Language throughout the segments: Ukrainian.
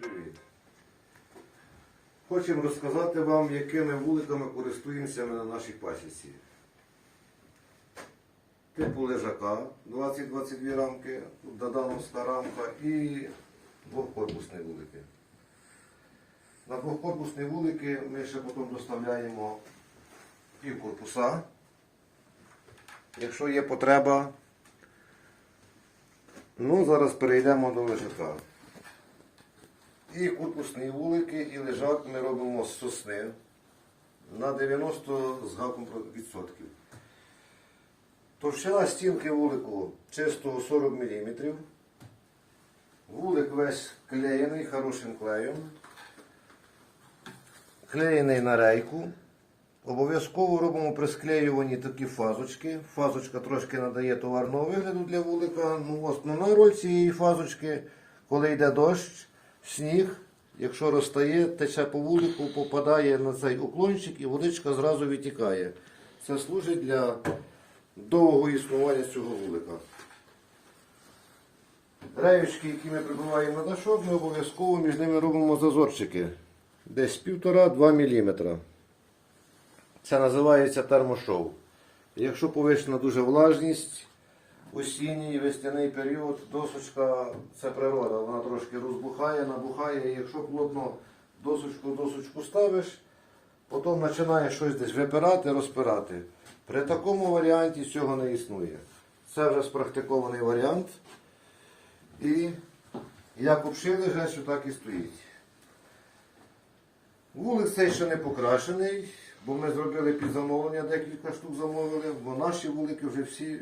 Привіт! Хочемо розказати вам, якими вуликами користуємося ми на нашій пасіці. Типу лежака 20-22 рамки, тут додановська рамка і двохкорпусні вулики. На двохкорпусні вулики ми ще потім доставляємо півкорпуса. Якщо є потреба, ну зараз перейдемо до лежака. І корпусні вулики, і лежак ми робимо з сосни на 90 з гаком відсотків. Товщина стінки вулику чистого 40 мм. Вулик весь клеєний хорошим клеєм. Клеєний на рейку. Обов'язково робимо при склеюванні такі фазочки. Фазочка трошки надає товарного вигляду для вулика. Ну, основна роль цієї фазочки, коли йде дощ, сніг, якщо розтає, тече по вулику, попадає на цей уклончик і водичка зразу витікає. Це служить для довгого існування цього вулика. Реючки, які ми прибиваємо на дашок, ми обов'язково між ними робимо зазорчики. Десь 1,5-2 мм. Це називається термошов. Якщо повищена дуже влажність, осінній весняний період, досочка це природа, вона трошки розбухає, набухає. І якщо плотно досочку досочку ставиш, потім починає щось десь випирати, розпирати. При такому варіанті цього не існує. Це вже спрактикований варіант. І як обшили, вже так і стоїть. Вулик цей ще не покрашений, бо ми зробили під замовлення, декілька штук замовили, бо наші вулики вже всі,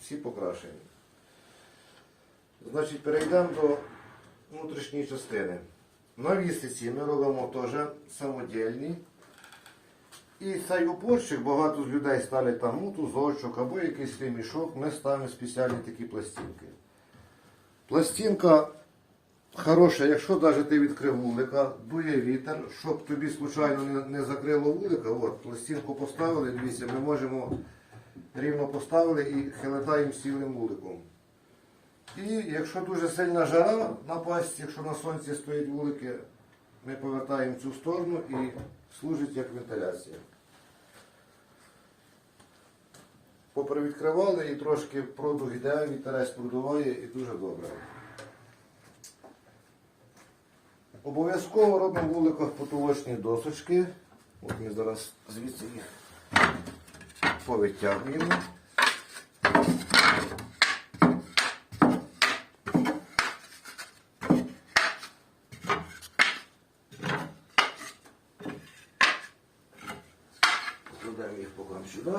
всі покрашені. Значить, перейдемо до внутрішньої частини. На вісиці ми робимо теж самодільні. І цей опорчик багато з людей ставлять там мотузочок або якийсь ремішок, ми ставимо спеціальні такі пластинки. Пластинка хороша, якщо навіть ти відкрив вулика, дує вітер, щоб тобі случайно не, закрило вулика, от, пластинку поставили, дивіться, ми можемо рівно поставили і хилитаємо цілим вуликом. І якщо дуже сильна жара на пасті, якщо на сонці стоять вулики, ми повертаємо цю сторону і служить як вентиляція. Попривідкривали і трошки продуг йде, вітерець продуває і дуже добре. Обов'язково робимо в вуликах потолочні досочки. От ми зараз звідси їх повитягуємо. Покладаємо їх поки сюди.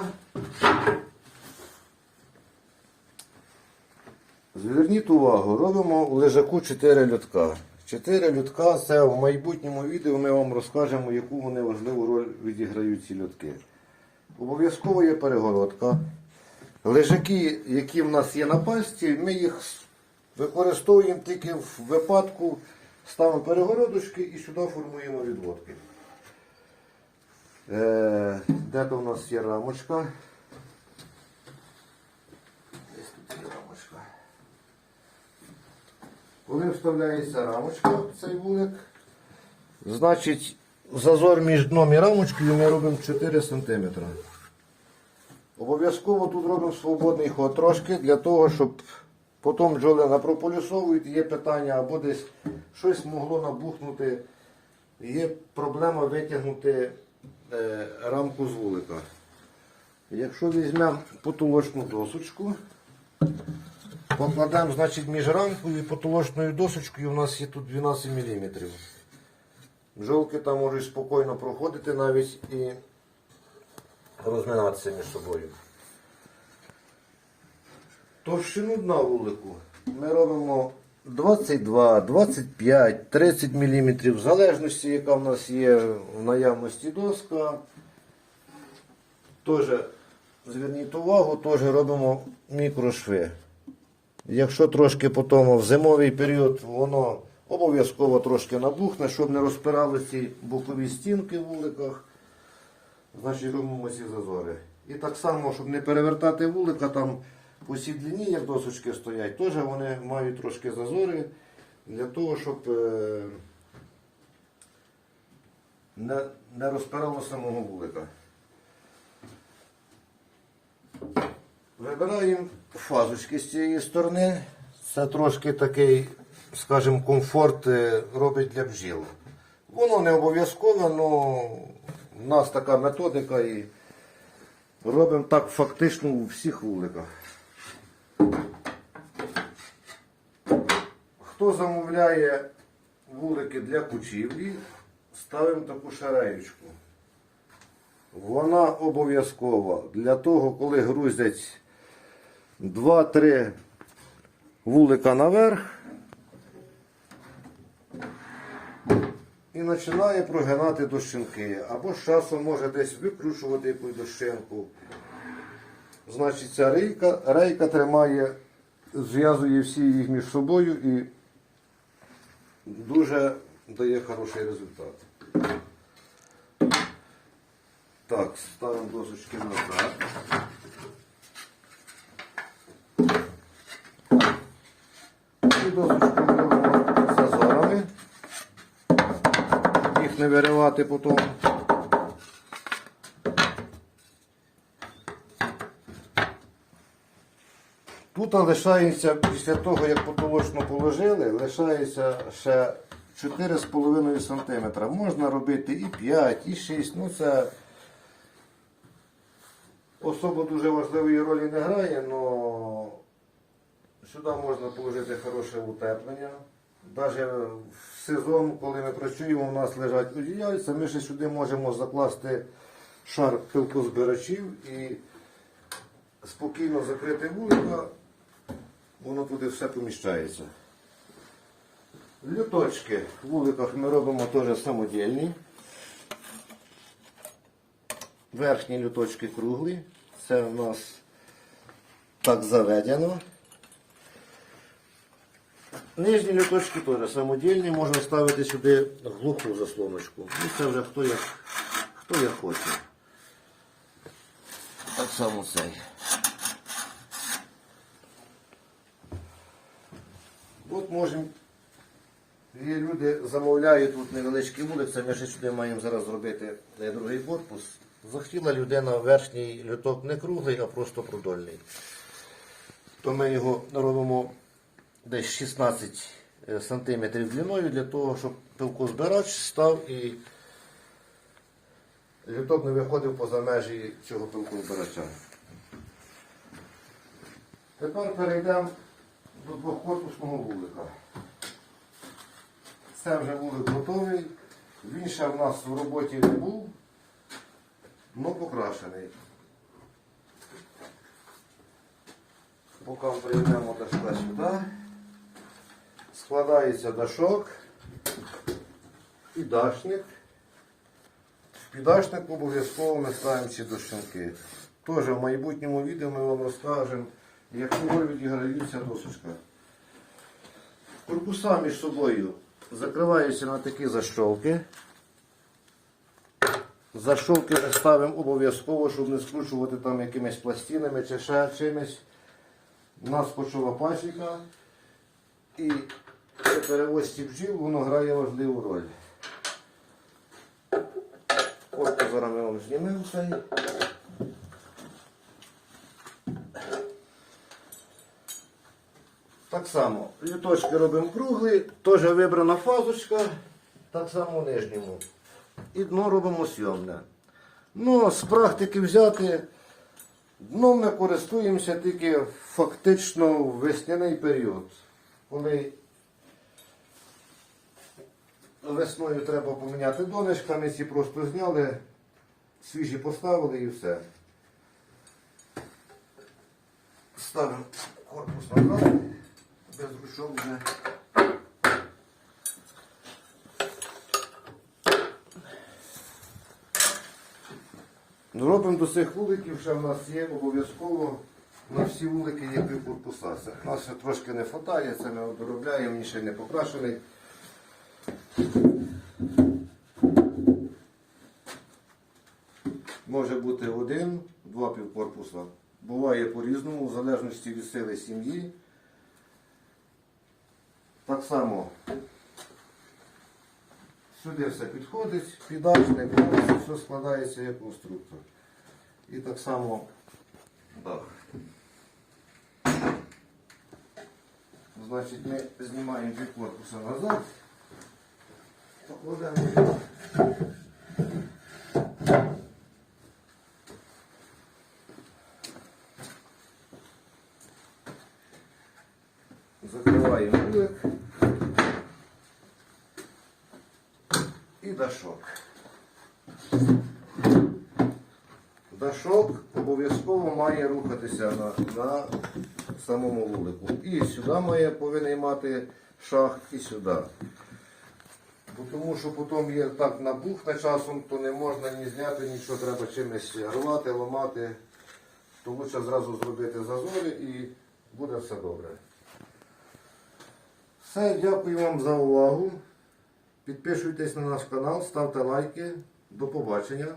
Зверніть увагу, робимо у лежаку 4 льотка. 4 льотка це в майбутньому відео ми вам розкажемо, яку вони важливу роль відіграють ці льотки. Обов'язково є перегородка. Лежаки, які в нас є на пасті, ми їх використовуємо тільки в випадку, ставимо перегородочки і сюди формуємо відводки. Е, де то у нас є рамочка? Десь тут є рамочка. Коли вставляється рамочка цей вулик, значить зазор між дном і рамочкою ми робимо 4 см. Обов'язково тут робимо свободний ход трошки для того, щоб потім бджоли напрополюсовують, є питання або десь щось могло набухнути, є проблема витягнути е, рамку з вулика. Якщо візьмемо потолочну досочку, Покладаємо значить, між рамкою і потолочною досочкою у нас є тут 12 мм. Бджолки там можуть спокійно проходити навіть і розминатися між собою. Товщину дна вулику ми робимо 22, 25, 30 мм, в залежності, яка в нас є в наявності доска. Теж зверніть увагу, теж робимо мікрошви. Якщо трошки потім в зимовий період воно обов'язково трошки набухне, щоб не розпирали ці бокові стінки в вуликах, значить робимо ці зазори. І так само, щоб не перевертати вулика, там по сій длині, як досочки стоять, теж вони мають трошки зазори. для того, щоб е, не, не розпирало самого вулика. Вибираємо фазочки з цієї сторони. Це трошки такий, скажімо, комфорт е, робить для бджіл. Воно не обов'язково, але в нас така методика і робимо так фактично у всіх вуликах. Хто замовляє вулики для кучівлі, ставимо таку шареючку. Вона обов'язкова для того, коли грузять 2-3 вулика наверх і починає прогинати дощинки. Або з часом може десь викручувати якусь дощинку. Значить, ця рейка, рейка тримає, зв'язує всі їх між собою і дуже дає хороший результат. Так, ставимо досочки назад. І досочку робимо зазорами. Їх не виривати потім. Тут лишається, після того, як потолочно положили, лишається ще 4,5 см. Можна робити і 5, і 6. Ну це особо дуже важливої ролі не грає, але сюди можна положити хороше утеплення. Навіть в сезон, коли ми працюємо, у нас лежать одіяльця, ми ще сюди можемо закласти шар пилкозбирачів і спокійно закрити вулика, воно туди все поміщається. Люточки в вуликах ми робимо теж самодільні. Верхні люточки круглі. Це у нас так заведено. Нижні люточки теж самодільні, можна ставити сюди глуху заслоночку. Ну це вже хто як, хто як хоче. Так само цей. От можемо. Є люди замовляють тут невеличкий вулик, це ми ще сюди маємо зараз зробити другий корпус. Захотіла людина верхній люток не круглий, а просто продольний. То ми його робимо десь 16 см длиною для того, щоб пилкозбирач став і люток не виходив поза межі цього пилкозбирача. Тепер перейдемо до двохкорпусного вулика. Це вже вулик готовий. Він ще в нас в роботі не був, але покрашений. Поки прийдемо дошка сюди. Складається дашок і дашник. В піддашник обов'язково ми ставимо ці дощинки. Теж в майбутньому відео ми вам розкажемо, яку роль відіграє ця досочка. Корпуса між собою закриваються на такі защолки. Защолки ставимо обов'язково, щоб не скручувати там якимись пластинами чи ще чимось. У нас почова пасіка. І при перевозці бджіл воно грає важливу роль. Ось зараз ми вам знімемо цей. Так само, люточки робимо круглі, теж вибрана фазочка, так само в нижньому. І дно робимо сйомне. Ну, з практики взяти, дном ми користуємося тільки фактично в весняний період. Коли весною треба поміняти донечка, ми ці просто зняли, свіжі поставили і все. Ставимо корпус назад, без ручок вже. Робимо до цих вуликів, ще в нас є обов'язково на всі вулики є півкорпуса. Нас ще трошки не вистачає, це ми доробляємо, він ще не покрашений. Може бути один, два півкорпуса. Буває по-різному, в залежності від сили сім'ї. Так само сюди все підходить, підачник, все складається як конструктор. І так само дах. Значить, ми знімаємо дві корпуси назад. Покладемо його. Закриваємо вулик. І дашок. Дашок обов'язково має рухатися на, на самому вулику. І сюди має повинен мати шах, і сюди. Тому що потім є так набухне часом, то не можна ні зняти, нічого треба чимось рвати, ламати. То краще зразу зробити зазори і буде все добре. Все, дякую вам за увагу. Підписуйтесь на наш канал, ставте лайки. До побачення.